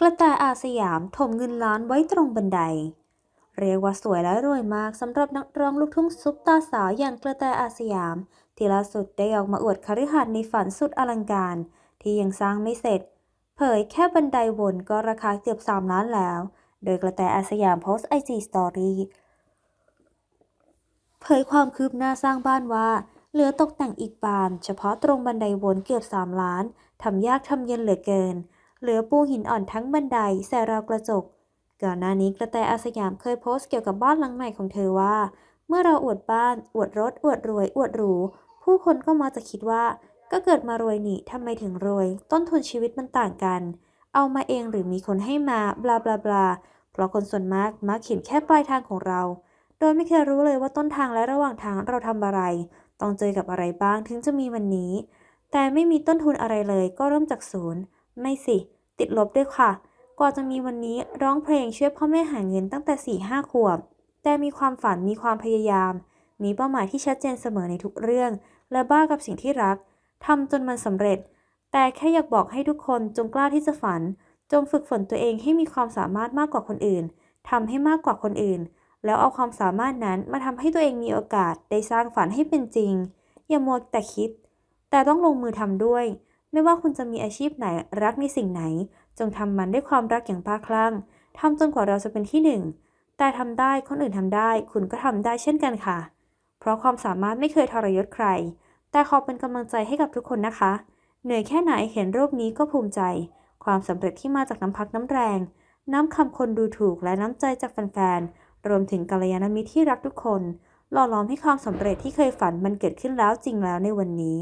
กระแตอาสยามถมเงินล้านไว้ตรงบันได เรียกว่าสวยและรวยมากสำหรับนักร้องลูกทุ่งซุปตาสาวอย่างกระแตอาสยาม ที่ล่าสุดได้ออกมาอวดคฤหาสน์ในฝันสุดอลังการ ที่ยังสร้างไม่เสร็จ เผยแค่บันไดวนก็ราคาเกือบ 3 ล้านแล้ว โดยกระแตอาสยามโพสต์ไอจีสตอรี่เผยความคืบหน้าสร้างบ้านว่าเหลือตกแต่งอีกบาน เฉพาะตรงบันไดวนเกือบ 3 ล้านทำยากทำเย็นเหลือเกิน เหลือปูหินอ่อนทั้งบันไดใส่ราวกระจก ก่อนหน้านี้กระแตอาสยามเคยโพสต์เกี่ยวกับบ้านหลังใหม่ของเธอว่า เมื่อเราอวดบ้าน อวดรถ อวดรวย อวดหรู ผู้คนก็มักจะคิดว่า ก็เกิดมารวยนี่ทำไมถึงรวย ต้นทุนชีวิตมันต่างกัน เอามาเองหรือมีคนให้มาบลาบลาบลาเพราะคนส่วนมากมักเห็นแค่ปลายทางของเรา โดยไม่เคยรู้เลยว่าต้นทางและระหว่างทางเราทำอะไร ต้องเจอกับอะไรบ้างถึงจะมีวันนี้ แต่ไม่มีต้นทุนอะไรเลยก็เริ่มจากศูนย์ ไม่สิ ติดลบด้วยค่ะกว่าจะมีวันนี้ร้องเพลงช่วยพ่อแม่หาเงินตั้งแต่4ี่ห้าขวบ แต่มีความฝันมีความพยายาม มีเป้าหมายที่ชัดเจนเสมอในทุกเรื่อง และบ้ากับสิ่งที่รักทำจนมันสำเร็จ แต่แค่อยากบอกให้ทุกคนจงกล้าที่จะฝัน จงฝึกฝนตัวเองให้มีความสามารถมากกว่าคนอื่นทำให้มากกว่าคนอื่น แล้วเอาความสามารถนั้นมาทำให้ตัวเองมีโอกาสได้สร้างฝันให้เป็นจริง อย่ามัวแต่คิด แต่ต้องลงมือทำด้วย ไม่ว่าคุณจะมีอาชีพไหนรักในสิ่งไหน จงทำมันด้วยความรักอย่างบ้าคลั่งทำจนกว่าเราจะเป็นที่หนึ่ง แต่ทำได้คนอื่นทำได้ คุณก็ทำได้เช่นกันค่ะ เพราะความสามารถไม่เคยทรยศใคร แต่ขอเป็นกำลังใจให้กับทุกคนนะคะ เหนื่อยแค่ไหนเห็นรูปนี้ก็ภูมิใจ ความสำเร็จที่มาจากน้ำพักน้ำแรง น้ำคำคนดูถูกและน้ำใจจากแฟนๆ รวมถึงกัลยาณมิตรที่รักทุกคน หล่อหลอมให้ความสำเร็จที่เคยฝันมันเกิดขึ้นแล้วจริงแล้วในวันนี้